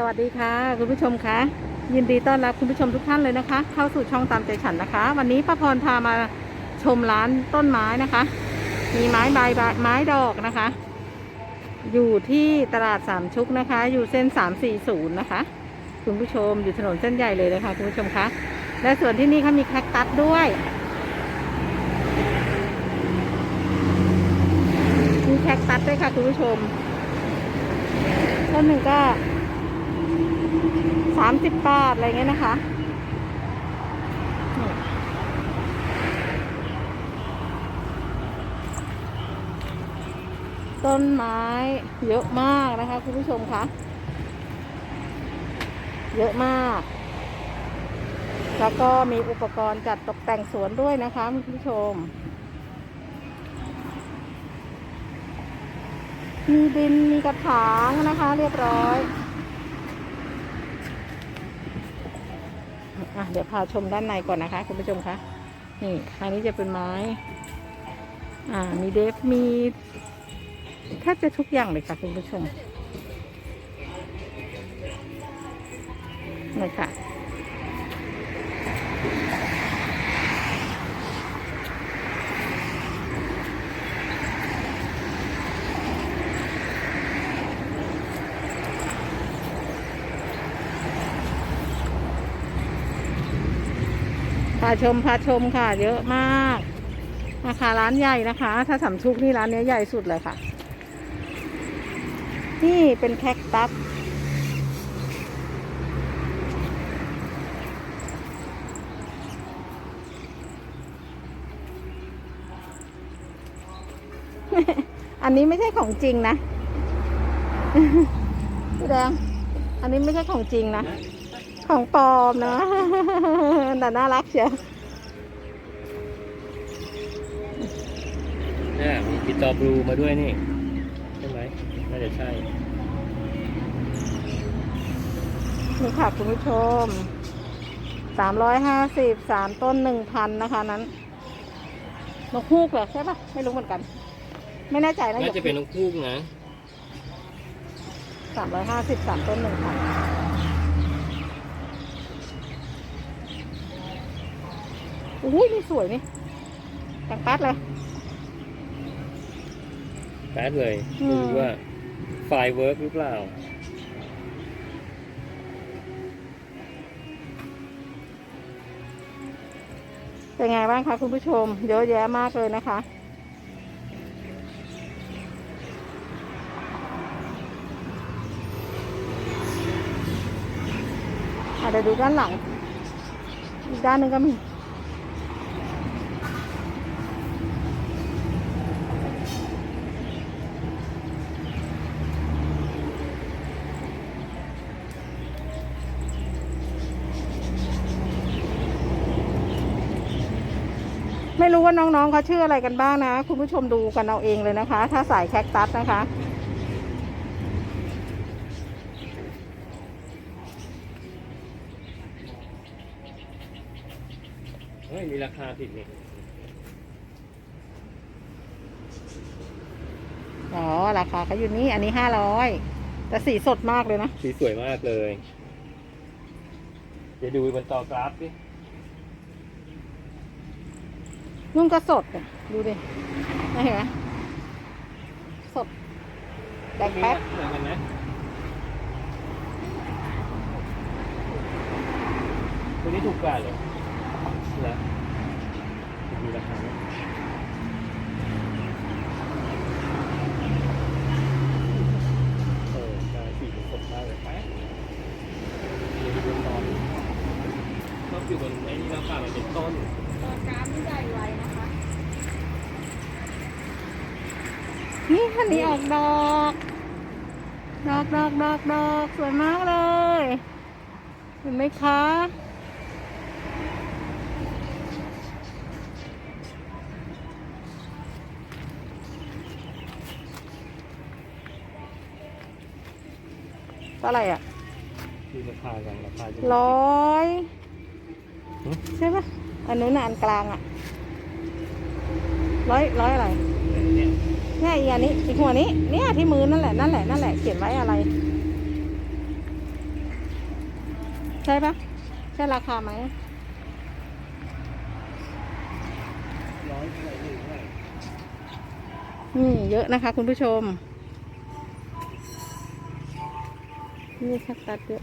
สวัสดีค่ะ คุณผู้ชมคะยินดีต้อนรับคุณผู้ชมทุกท่านเลยนะคะ เข้าสู่ช่องตามใจฉันนะคะ วันนี้ป้าพรพามาชมร้านต้นไม้นะคะ มีไม้ใบไม้ดอกนะคะ อยู่ที่ตลาดสามชุกนะคะ อยู่เส้นสามสี่ศูนย์นะคะ คุณผู้ชมอยู่ถนนเส้นใหญ่เลยนะคะคุณผู้ชมคะและส่วนที่นี่เขามีแคคตัสด้วยมีแคคตัสด้วยค่ะคุณผู้ชมต้นหนึ่งก็ สามสิบบาทอะไรเงี้ยนะคะต้นไม้เยอะมากนะคะคุณผู้ชมคะเยอะมาก แล้วก็มีอุปกรณ์จัดตกแต่งสวนด้วยนะคะคุณผู้ชม มีดินมีกระถางนะคะ เรียบร้อย อะเดี๋ยวพาชมด้านในก่อนนะคะ คุณผู้ชมคะนี่อันนี้จะเป็นไม้ อ่า มีเดฟมีแทบจะทุกอย่างเลยค่ะ คุณผู้ชมนี่ค่ะ พาชมพาชมค่ะ เยอะมากนะคะร้านใหญ่นะคะ ถ้าสำชุกนี่ร้านนี้ใหญ่สุดเลยค่ะ นี่เป็นแคคตัสอันนี้ไม่ใช่ของจริงนะพี่แดง อันนี้ไม่ใช่ของจริงนะ ของปลอมนะ แต่น่ารักเชียวเนี่ยมีปิดจอบลูมาด้วยนี่ ใช่ไหมน่าจะใช่ นี่ค่ะคุณผู้ชม สามร้อยห้าสิบสามต้นหนึ่งพันนะคะนั้น นกฮูกเหรอใช่ปะไม่รู้เหมือนกัน ไม่แน่ใจนะน่าจะเป็นนกคูกนะสามร้อยห้าสิบสามต้นหนึ่งพัน อุ้ยนี่สวยนี่แต่งปัดเลย แป๊ดเลยอืมไม่รู้ว่าไฟล์เวิร์กหรือเปล่า เป็นไงบ้างคะคุณผู้ชม เยอะแยะมากเลยนะคะอะเดี๋ยวดูด้านหลัง อีกด้านหนึ่งก็มี ไม่รู้ว่าน้องๆเขาชื่ออะไรกันบ้างนะ คุณผู้ชมดูกันเอาเองเลยนะคะ ถ้าสายแคคตัสนะคะ เฮ้ยมีราคาผิดนี่อ๋อ ราคาเขาอยู่นี่ อันนี้ห้าร้อยแต่สีสดมากเลยนะ สีสวยมากเลย เดี๋ยวดูบนต่อกราฟดิ นุ่นก็สดอะดูดิเห็นไหมสดแดงแป๊บเหมือนกันนะตัวนี้ถูกกว่าเลยนะมีราคาไหมเออใช่สีมันสดมากเลยแป๊บเดี๋ยวดูบนตอนชอบอยู่บนไอ้นี่ราคามันเป็นต้น นน้ำนี่ใหญ่ไวนะคะนี่คันนี้ออกดอก ดอกดอกดอกดอกสวยมากเลย เห็นไหมคะเท่าไหร่อะ คือราคากันราคาจะร้อยหึใช่ปะ อันนู้นอันกลางอะร้อยร้อยอะไรเนี่ยอีกอันนี้อีกหัวนี้ เนี่ยที่มือนั่นแหละนั่นแหละนั่นแหละเขียนไว้อะไร ใช่ปะใช่ราคาไหมนี่เยอะนะคะ คุณผู้ชม นี่แคคตัสเยอะ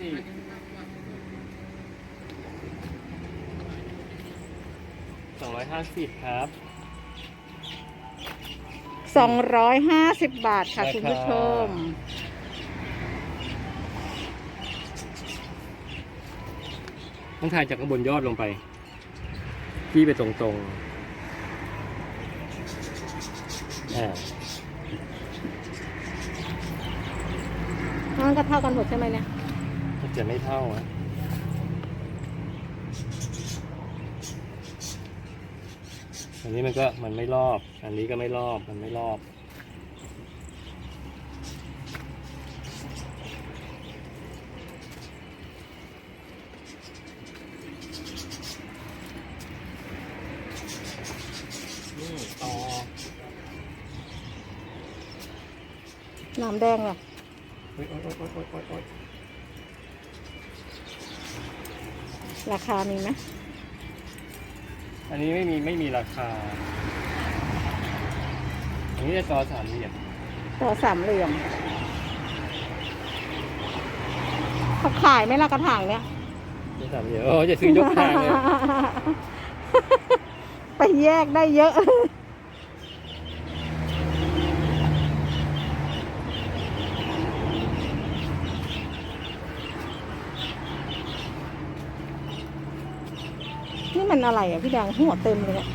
สิบสองร้อยห้าสิบครับสองร้อยห้าสิบบาทค่ะราคาคุณผู้ชม ต้องถ่ายจากข้างบนยอดลงไป ที่ไปตรงๆอ่ามันก็เท่ากันหมดใช่ไหมเนี่ยมัน จะไม่เท่าอะอันนี้มันก็มันไม่รอบ อันนี้ก็ไม่รอบ มันไม่รอบนี่ต่อน้ำแดงเหรอโอ๊ยโอ๊ยโอ๊ยโอ๊ยโอ๊ยโอ๊ยโอ๊ย ราคามีไหมอันนี้ไม่มีไม่มีราคา อันนี้จะต่อสามเหลี่ยมต่อสามเหลี่ยมเขาขายไหมล่ะกระถางเนี่ยจะสามเหลี่ยมโอ้จะซื้อยกทางเลย ไปแยกได้เยอะ นี่มันอะไรอะพี่แดงหัวเต็มเลยเนี่ย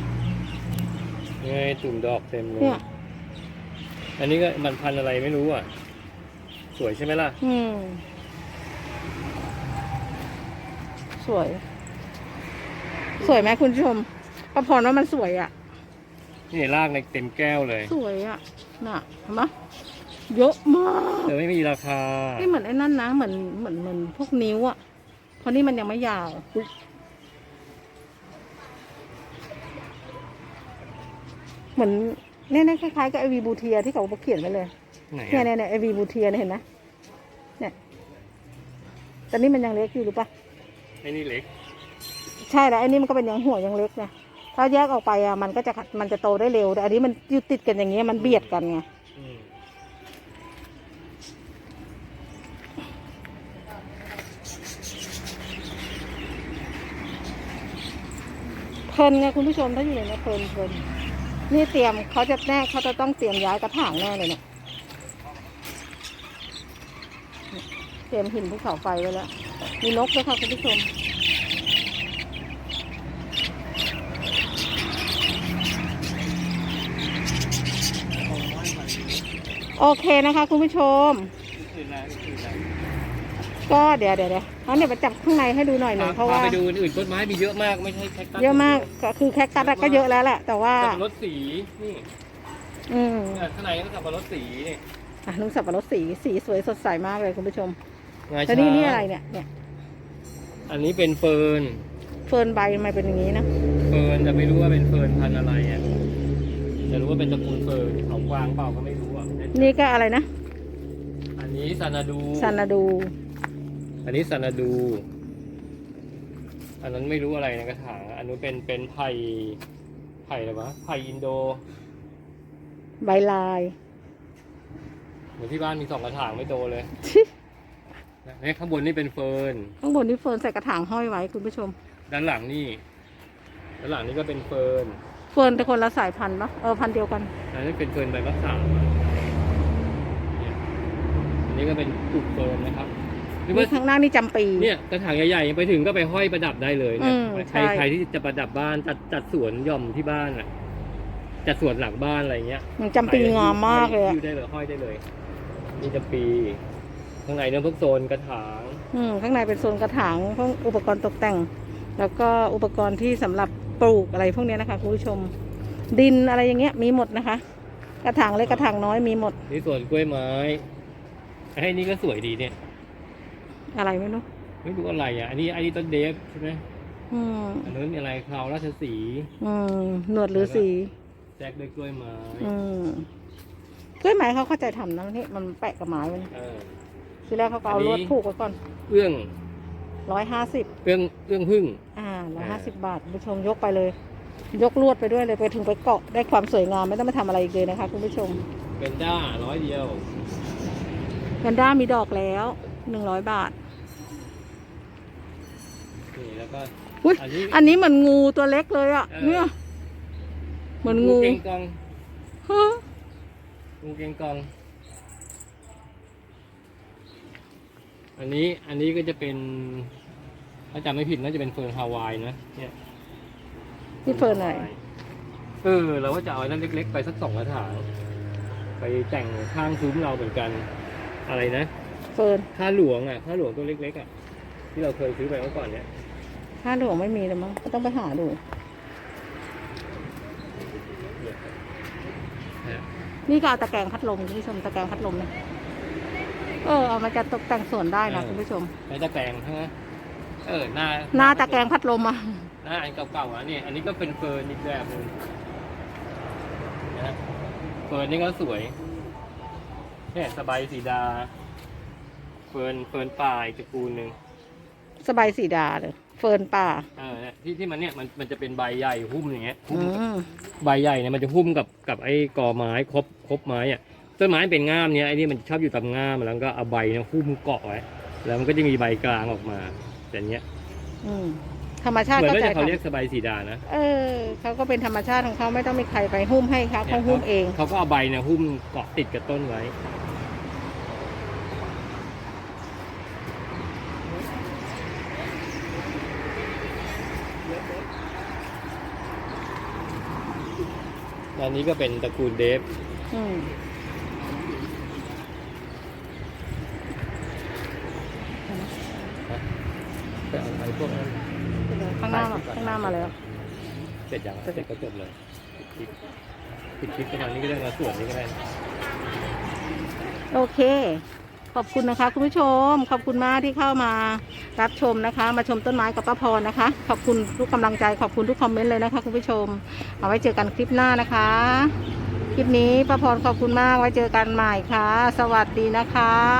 นี่ไงตุ่มดอกเต็มเลย เนี่ย อันนี้ก็มันพันธุ์อะไรไม่รู้อะ สวยใช่ไหมล่ะ อืม สวย สวยไหมคุณผู้ชมประพรว่ามันสวยอะ นี่รากในเต็มแก้วเลย สวยอะ น่ะเห็นไหมเยอะมากแต่ไม่มีราคานี่เหมือนไอ้นั่นนะ เหมือนเหมือนเหมือนพวกนิ้วอะเพราะนี่มันยังไม่ยาวอุ๊ย เหมือนเนี่ยเนี่ยคล้ายๆกับไอวีบูเทียที่เขาเขียนไว้เลยไหนเนี่ยอะเนี่ยเนี่ยไอวีบูเทียเนี่ยเห็นไหมเนี่ยแต่นี่มันยังเล็กอยู่หรือปะไอ้นี่เล็ก ใช่แล้วไอ้นี่มันก็เป็นยังหัวยังเล็กไงถ้าแยกออกไปอะมันก็จะมันจะโตได้เร็วแต่อันนี้มันอยู่ติดกันอย่างเงี้ยมันเบียดกันไงอืมเพลินไงคุณผู้ชมถ้าอยู่ในนี้เพลินเพลิน นี่เตรียมเขาจะแน่เขาจะต้องเตรียมย้ายกระถางแน่เลยเนี่ยเตรียมหินภูเขาไฟไว้แล้ว มีนกด้วยค่ะคุณผู้ชม โอเคนะคะคุณผู้ชมออ ก็เดี๋ยวเดี๋ยวเดี๋ยวงั้นเดี๋ยวมาจับข้างในให้ดูหน่อยหนึ่งเพราะว่าพไปดูอื่นต้นไม้มีเยอะมากไม่ใช่แค่เยอะมากก็คือแคคตัสอะก็เยอะแล้วแหละแต่ว่า สับปะรดสีนี่อืมเนี่ยข้างในก็สับปะรดสีนี่อะนุ่งสับปะรดสีสีสวยสดใสมากเลยคุณผู้ชมงาแล้วช้างนี่นี่อะไรเนี่ยเนี่ยอันนี้เป็นเฟิร์นเฟิร์นใบทำไมเป็นอย่างนี้นะเฟิร์นแต่ไม่รู้ว่าเป็นเฟิร์นพันธุ์อะไรอะจะรู้ว่าเป็นตระกูลเฟิร์นเขากวางเปล่าก็ไม่รู้อะนี่ก็อะไรนะอันนี้ซานาดู ซานาดู อันนี้ซานาดู อันนั้นไม่รู้อะไรในกระถางอันนู้นเป็นเป็นไผ่ไผ่อะไรวะไผ่อินโด ใบลาย เหมือนที่บ้านมีสองกระถางไม่โตเลยเนี่ยข้างบนนี่เป็นเฟิร์น ข้างบนนี่เฟิร์นใส่กระถางห้อยไว้คุณผู้ชม ด้านหลังนี่ ด้านหลังนี่ก็เป็นเฟิร์น เฟิร์นแต่คนละสายพันธุ์ปะเออพันธุ์เดียวกันอันนี้เป็นเฟิร์นใบมะขามอะเนี่ยอันนี้ก็เป็นกลุ่มเฟิร์นนะครับ นี่นี่ว่าข้างหน้านี่จำปี เนี่ยกระถางใหญ่ๆไปถึงก็ไปห้อยประดับได้เลยเนี่ยอืมใครใช่ใครที่จะประดับบ้านจัดจัดสวนหย่อมที่บ้านอะจัดสวนหลังบ้านอะไรเงี้ยมันจำปีงามมากเลยอะอยู่ได้เลยห้อยได้เลยนี่จำปีข้างในเนี่ยพวกโซนกระถางอืมข้างในเป็นโซนกระถางพวกอุปกรณ์ตกแต่ง แล้วก็อุปกรณ์ที่สำหรับปลูกอะไรพวกเนี้ยนะคะคุณผู้ชม ดินอะไรอย่างเงี้ยมีหมดนะคะ กระถางเล็กกระถางน้อยมีหมด นี่ส่วนกล้วยไม้ไอ้นี่ก็สวยดีเนี่ย อะไรไม่รู้ไม่รู้อะไรอะ อันนี้อันนี้ต้นเดฟใช่ไหมอืมอันนู้นอะไรคราวราชสีห์อืมหนวดหรือสีแจกด้วยกล้วยไม้อืมกล้วยไม้เขาเข้าใจทำนะนี่มันแปะกับไม้มันเออ ทีแรกเขาก็เอาอันนี้ ลวดผูกไว้ก่อนเอื้องร้อยห้าสิบเอื้องเอื้องพึ่ง อ่าร้อยอ่าห้าสิบบาทคุณผู้ชมยกไปเลย ยกลวดไปด้วยเลยไปถึงไปเกาะได้ความสวยงามไม่ต้องมาทำอะไรอีกเลยนะคะคุณผู้ชมเป็นด้าร้อยเดียวกันด้ามีดอกแล้ว หนึ่งร้อยบาท นี่แล้วก็ อุ้ยอันนี้ อันนี้เหมือนงูตัวเล็กเลยอะเออเนี่ย เหมือนงูเกงกองฮะงูเกงกอง อันนี้อันนี้ก็จะเป็นถ้าจำไม่ผิดน่าจะเป็นเฟิร์นฮาวายนะเนี่ยนี่เฟิร์นอะไรเออเราก็จะเอาไอ้นั่นเล็ก ๆ ไปสักสองกระถางไปแต่งข้างซุ้มเราเหมือนกัน อะไรนะ เฟิร์นข้าหลวงอะข้าหลวงตัวเล็กๆอะที่เราเคยซื้อไปเมื่อก่อนเนี่ยถ้าหลวงไม่มีเลยมั้งก็ต้องไปหาดูเนี่ยนี่ก็เอาตะแกรงพัดลมคุณผู้ชมตะแกรงพัดลมนะเออเอามาจะตกแต่งสวนได้นะคุณผู้ชมไม้ตะแกรงใช่ไหมเออหน้าหน้าตะแกรงพัดลมอะหน้าอันเก่าๆอะนี่อันนี้ก็เป็นเฟิร์นอีกแบบหนึงนะเฟิร์นนี่ก็สวยเนี่ยสบายสีดา เฟิร์นเฟิร์นป่าอีกตระกูลหนึ่งสบายสีดาเลยเฟิร์นป่าเออเนี่ยที่ที่มันเนี่ยมันมันจะเป็นใบใหญ่หุ้มอย่างเงี้ยหุ้อืมกับมใบใหญ่เนี่ยมันจะหุ้มกับกับไอ้กอไม้ครบครบไม้อะต้นไม้เป็นง่ามเนี่ยไอ้นี่มันชอบอยู่ตามง่ามแล้วก็เอาใบเนี่ยหุ้มเกาะไว้แล้วมันก็จะมีใบกลางออกมาแต่เนี้ยอืมธรรมชาติเหมือนก็ว่าใจจะเขาเรียกทำสบายสีดานะเออเขาก็เป็นธรรมชาติของเขาไม่ต้องมีใครไปหุ้มให้เขาเขาหุ้มเอง เขาก็เอาใบเนี่ยหุ้มเกาะติดกับต้นไว้ อันนี้ก็เป็นตระกูลเดฟอืมไปเอาไอ้พวกนั้นข้างหน้ามาข้างหน้ามาแล้ว เสร็จยังเสร็จก็จบเลยปิดคลิปปิดคลิปประมาณนี้ก็ได้มาส่วนนี้ก็ได้นะ โอเค ขอบคุณนะคะ คุณผู้ชม ขอบคุณมากที่เข้ามารับชมนะคะ มาชมต้นไม้กับป้าพรนะคะ ขอบคุณทุกกำลังใจขอบคุณทุกคอมเมนต์เลยนะคะ คุณผู้ชม เอาไว้เจอกันคลิปหน้านะคะ คลิปนี้ป้าพรขอบคุณมากไว้เจอกันใหม่ค่ะ สวัสดีนะคะ